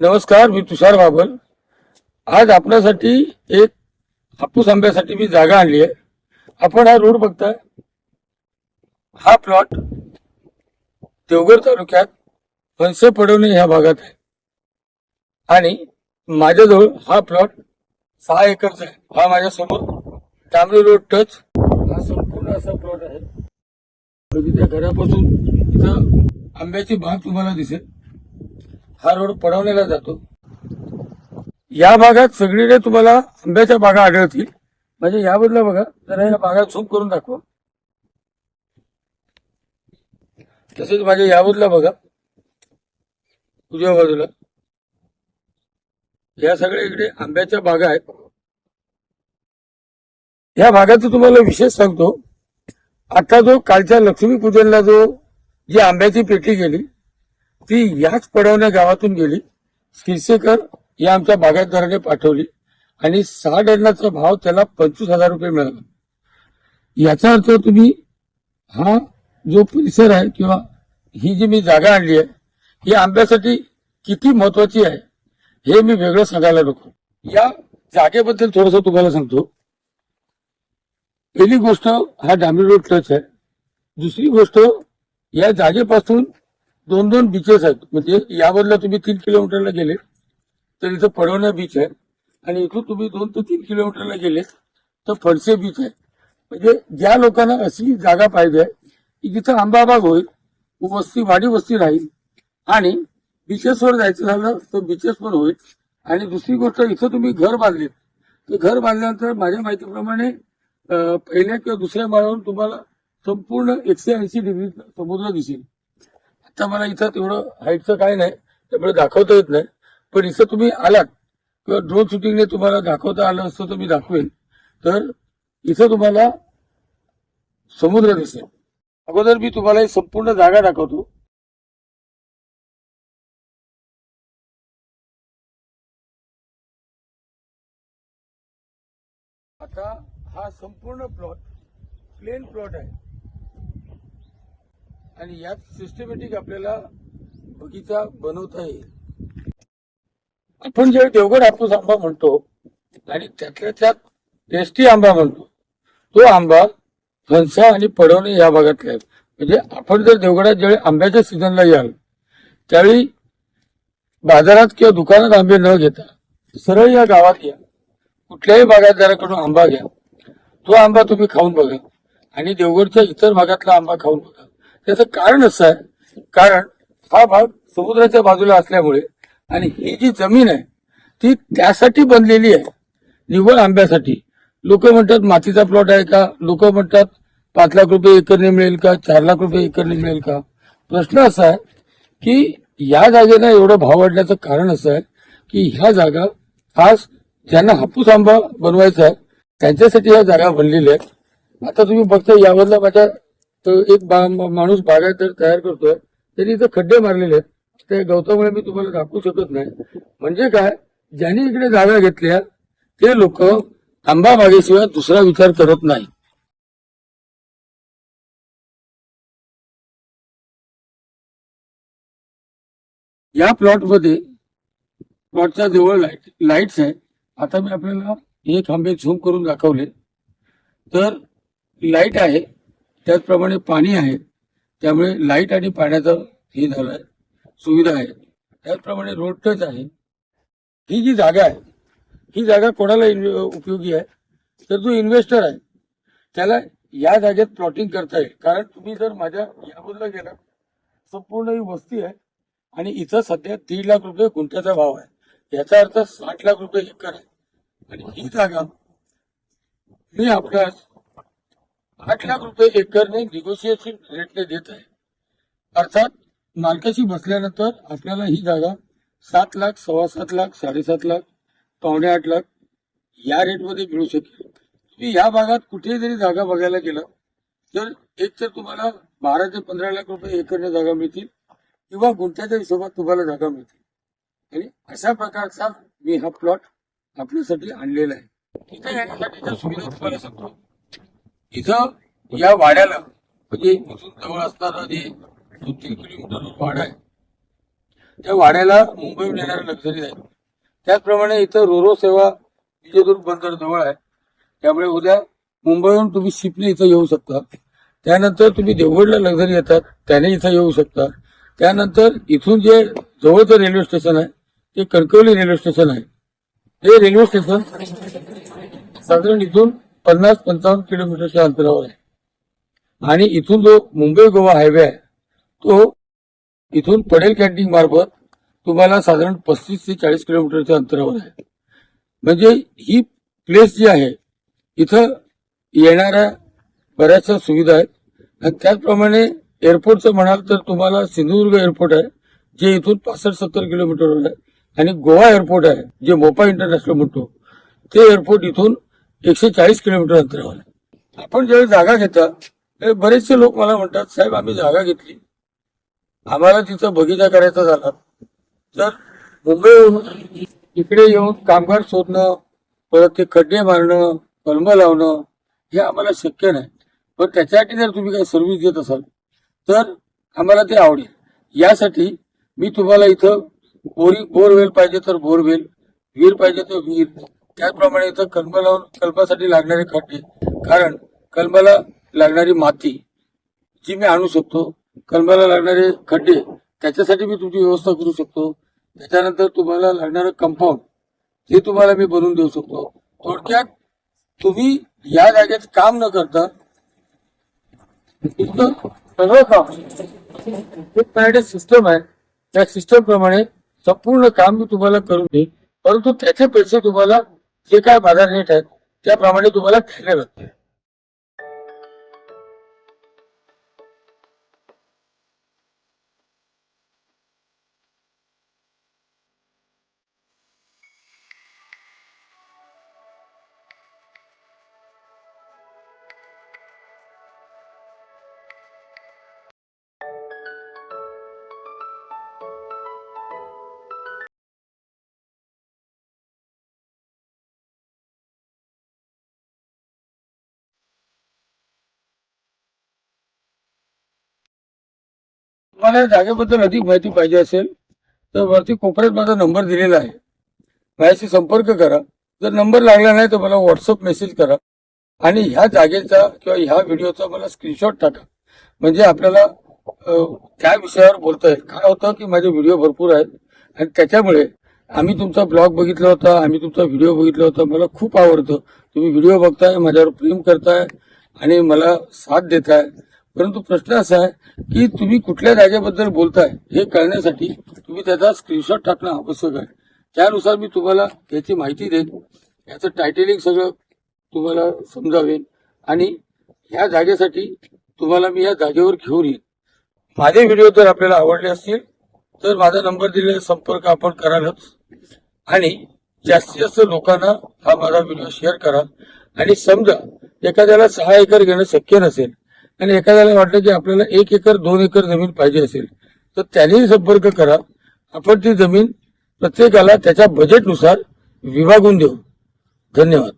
नमस्कार मी तुषार बाबल. आज आपल्यासाठी एक हापूस आंब्यासाठी मी जागा आणली आहे. आपण हा रोड बघताय. हा प्लॉट देवगड तालुक्यात फणसे पडवणे ह्या भागात आहे. आणि माझ्याजवळ हा प्लॉट सहा एकरचा आहे. हा माझ्यासमोर तांबडी तांबरी रोड टच हा संपूर्ण असा प्लॉट आहे. त्या घरापासून इथं आंब्याची बाग तुम्हाला दिसेल. हा रोड पडवलेला जातो. या भागात सगळीकडे तुम्हाला आंब्याच्या बागा आढळतील. म्हणजे याबद्दल बघा जरा या बागा झूम करून दाखवा. तसेच माझ्या याबद्दल बघा. उजव्या बाजूला. या सगळ्या इकडे आंब्याच्या बागा आहेत. या भागाचं तुम्हाला विशेष सांगतो. आता जो कालच्या लक्ष्मीपूजनला जो जी आंब्याची पेटी गेली ती याच पडवण्या गावातून गेली. किरसेकर या आमच्या बागायतदाराने पाठवली आणि सहा डझनाचा भाव त्याला पंचवीस हजार रुपये मिळाला. याचा अर्थ तुम्ही हा जो परिसर आहे किंवा ही जी मी जागा आणली आहे ही आंब्यासाठी किती महत्वाची आहे हे मी वेगळं सांगायला नको. या जागेबद्दल थोडस तुम्हाला सांगतो. पहिली गोष्ट हा डांबरी रोड टच आहे. दुसरी गोष्ट या जागेपासून दोन दोन बीचेस आहेत. म्हणजे यावरला तुम्ही तीन किलोमीटरला गेले तर इथं पडवणा बीच आहे. आणि इथून तुम्ही दोन ते तीन किलोमीटरला गेले तर फडसे बीच आहे. म्हणजे ज्या लोकांना अशी जागा पाहिजे आहे की जिथं आंबाबाग होईल वस्ती वाडी वस्ती राहील आणि बीचेसवर जायचं झालं तर बीचेस पण होईल. आणि दुसरी गोष्ट इथं तुम्ही घर बांधले. तर घर बांधल्यानंतर माझ्या माहितीप्रमाणे पहिल्या किंवा दुसऱ्या माळावरून तुम्हाला संपूर्ण एकशे ऐंशी डिग्री समुद्र दिसेल. आता मला इथं तेवढं हाईटचं काय नाही त्यामुळे दाखवता येत नाही. पण इथं तुम्ही आलात किंवा ड्रोन शूटिंगने तुम्हाला दाखवता आलं असतं तर मी दाखवेन. तर इथं तुम्हाला समुद्र दिसेल. अगोदर मी तुम्हाला ही संपूर्ण जागा दाखवतो. आता हा संपूर्ण प्लॉट प्लेन प्लॉट आहे. आणि यात सिस्टमॅटिक आपल्याला बगीचा बनवता येईल. आपण जे देवगड हापूस आंबा म्हणतो आणि त्यातल्या त्यात टेस्टी आंबा म्हणतो तो आंबा फणसा आणि पडवणे या भागातला आहे म्हणजे आपण जर देवगडात ज्यावेळी आंब्याच्या सीझनला याल त्यावेळी बाजारात किंवा दुकानात आंबे न घेता सरळ या गावात या. कुठल्याही बागायतदाराकडून आंबा घ्या. तो आंबा तुम्ही खाऊन बघा. आणि देवगडच्या इतर भागातला आंबा खाऊन बघा. त्याचं कारण असं आहे. कारण हा भाग समुद्राच्या बाजूला असल्यामुळे आणि ही जी जमीन आहे ती त्यासाठी बनलेली आहे. निव्वळ आंब्यासाठी. लोक म्हणतात मातीचा प्लॉट आहे का? लोक म्हणतात पाच लाख रुपये एकरने मिळेल का? चार लाख रुपये एकरने मिळेल का? प्रश्न असा आहे की या जागेला एवढं भाव वाढल्याचं कारण असं आहे की ह्या जागा खास ज्यांना हापूस आंबा बनवायचा आहे त्यांच्यासाठी ह्या जागा बनलेल्या आहेत. आता तुम्ही बघता यावरला माझ्या तो एक बा- माणूस बागायत तयार करतोय. त्यांनी इथं खड्डे मारलेले आहेत. त्या गवतामुळे मी तुम्हाला दाखवू शकत नाही. म्हणजे काय? ज्यांनी इकडे जागा घेतल्या ते लोक आंबा बागेशिवाय दुसरा विचार करत नाही. या प्लॉटमध्ये प्लॉटच्या जवळ लाइट लाईट्स आहे आता मी आपल्याला हे खांबे झूम करून दाखवले. तर लाइट आहे. त्याचप्रमाणे पाणी आहे. त्यामुळे लाइट आणि पाण्याचं हे झालं आहे सुविधा आहे. त्याचप्रमाणे रोड टच आहे. ही जी जागा आहे ही जागा कोणाला उपयोगी आहे? तर जो इन्व्हेस्टर आहे त्याला या जागेत प्लॉटिंग करता येईल. कारण तुम्ही जर माझ्या याबद्दल गेला संपूर्ण ही वस्ती आहे आणि इथं सध्या दीड लाख रुपये गुंठ्याचा भाव आहे. याचा अर्थ साठ लाख रुपये एकर आहे. आणि ही जागा मी आपल्यास आठ लाख रुपये एकरने निगोशिएशन रेटने देत आहे. अर्थात मालकाशी बसल्यानंतर आपल्याला ही जागा सात लाख सव्वा सात लाख साडेसात लाख पावणे आठ लाख या रेटमध्ये मिळू शकेल. तुम्ही या भागात कुठेही जरी जागा बघायला गेलं तर एक तर तुम्हाला बारा ते पंधरा लाख रुपये एकरने जागा मिळतील किंवा गुंठ्याच्या हिशोबात तुम्हाला जागा मिळतील. आणि अशा प्रकारचा मी हा प्लॉट आपल्यासाठी आणलेला आहे. इथं येण्यासाठीच्या सुविधा तुम्हाला सांगतो. इथं या वाड्याला म्हणजे इथून जवळ असताना जे दोन तीन किलोमीटर वाडा आहे त्या वाड्याला मुंबईहून येणाऱ्या लक्झरी आहेत त्याचप्रमाणे इथं रोरो सेवा विजयदुर्ग बंदर जवळ आहे. त्यामुळे उद्या मुंबईहून तुम्ही शिपने इथं येऊ शकता. त्यानंतर तुम्ही देवगडला लक्झरी येतात त्याने इथं येऊ शकता. त्यानंतर इथून जे जवळचं रेल्वे स्टेशन आहे ते कणकवली रेल्वे स्टेशन आहे हे रेल्वे स्टेशन साधारण इथून पन्नास पंचावन्न किलोमीटरच्या अंतरावर आहे. आणि इथून जो मुंबई गोवा हायवे आहे तो इथून पडेल कॅन्टीन मार्फत तुम्हाला साधारण पस्तीस ते चाळीस किलोमीटरच्या अंतरावर आहे. म्हणजे ही प्लेस जी आहे इथं येणाऱ्या बऱ्याचशा सुविधा आहेत. आणि त्याचप्रमाणे एअरपोर्टचं म्हणाल तर तुम्हाला सिंधुदुर्ग एअरपोर्ट आहे जे इथून पासष्ट सत्तर किलोमीटरवर आहे. आणि गोवा एअरपोर्ट आहे जे मोपा इंटरनॅशनल म्हणतो. ते एअरपोर्ट इथून एकशे चाळीस किलोमीटर अंतरावर. आहे आपण ज्यावेळी जागा घेता त्यावेळी बरेचसे लोक मला म्हणतात साहेब आम्ही जागा घेतली. आम्हाला तिथं बगीचा करायचा झाला. तर मुंबईहून इकडे येऊन कामगार शोधणं परत ते खड्डे मारणं कलम लावणं हे आम्हाला शक्य नाही. पण त्याच्यासाठी जर तुम्ही काही सर्व्हिस देत असाल तर आम्हाला ते आवडेल. यासाठी मी तुम्हाला इथं बोरी बोरवेल पाहिजे तर बोरवेल विहीर पाहिजे तर विहीर. त्याचप्रमाणे इथं कलम लावून कलमासाठी लागणारे खड्डे कारण कलमाला लागणारी माती जी मी आणू शकतो कलमाला लागणारे खड्डे त्याच्यासाठी मी तुमची व्यवस्था करू शकतो. त्याच्यानंतर तुम्हाला लागणारं कंपाऊंड ते तुम्हाला मी बनवून देऊ शकतो. थोडक्यात तुम्ही या जागेत काम न करता सगळं काम एक सिस्टम आहे. त्या सिस्टम प्रमाणे संपूर्ण काम मी तुम्हाला करून देईन. परंतु त्याचे पैसे तुम्हाला जे काय बाजार रेट आहेत त्याप्रमाणे तुम्हाला फिरणे लागते तुम्हाला या जागेबद्दल अधिक माहिती पाहिजे असेल तर वरती कोपऱ्यात माझा नंबर दिलेला आहे. माझ्याशी संपर्क करा. जर नंबर लागला नाही तर मला व्हॉट्सअप मेसेज करा. आणि ह्या जागेचा किंवा ह्या व्हिडिओचा मला स्क्रीनशॉट टाका. म्हणजे आपल्याला त्या विषयावर बोलता येईल. काय होतं की माझे व्हिडिओ भरपूर आहेत. आणि त्याच्यामुळे आम्ही तुमचा ब्लॉग बघितला होता आम्ही तुमचा व्हिडिओ बघितला होता. मला खूप आवडतं. तुम्ही व्हिडिओ बघताय माझ्यावर प्रेम करताय आणि मला साथ देताय. परंतु प्रश्न असा आहे की तुम्ही कुठल्या जागेबद्दल बोलताय हे कळण्यासाठी तुम्ही त्याचा स्क्रीनशॉट टाकणं आवश्यक आहे. त्यानुसार मी तुम्हाला याची माहिती देईन. याचं टायटेलिंग सगळं तुम्हाला समजावेन. आणि ह्या जागेसाठी तुम्हाला मी या जागेवर घेऊन येईन. माझे व्हिडिओ जर आपल्याला आवडले असतील तर माझा नंबर दिलेला संपर्क आपण करालच. आणि जास्तीत जास्त लोकांना हा माझा व्हिडिओ शेअर करा. आणि समजा एखाद्याला सहा एकर घेणं शक्य नसेल आणि एखाद्याला वाटलं की आपल्याला एक एकर दोन एकर जमीन पाहिजे असेल तर त्यानेही संपर्क करा. आपण ती जमीन प्रत्येकाला त्याच्या बजेटनुसार विभागून देऊ. धन्यवाद.